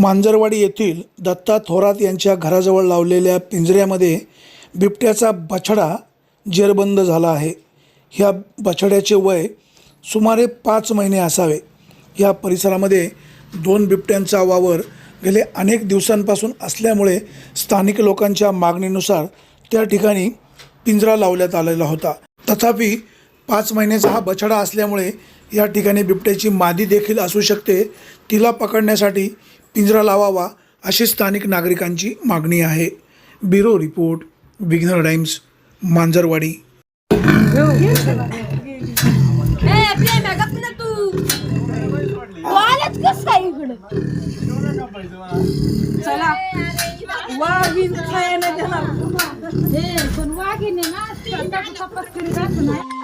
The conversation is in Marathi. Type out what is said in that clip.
मांजरवाडी येथील दत्ता थोरात यांच्या घराजवळ लावलेल्या पिंजऱ्यामध्ये बिबट्याचा बछडा जेरबंद झाला आहे. ह्या बछड्याचे वय सुमारे पाच महिने असावे. या परिसरामध्ये दोन बिबट्यांचा वावर गेले अनेक दिवसांपासून असल्यामुळे स्थानिक लोकांच्या मागणीनुसार त्या ठिकाणी पिंजरा लावण्यात आलेला होता. तथापि पाच महिन्याचा हा बछडा असल्यामुळे या ठिकाणी बिबट्याची मादी देखील असू शकते. तिला पकडण्यासाठी पिंजरा लावावा अशी स्थानिक नागरिकांची मागणी आहे. Bureau report Vighnar Times Manjarwadi. चला. वाघीन खायला त्याला. हे पण वाघिने ना ती तपास करीत असं नाही.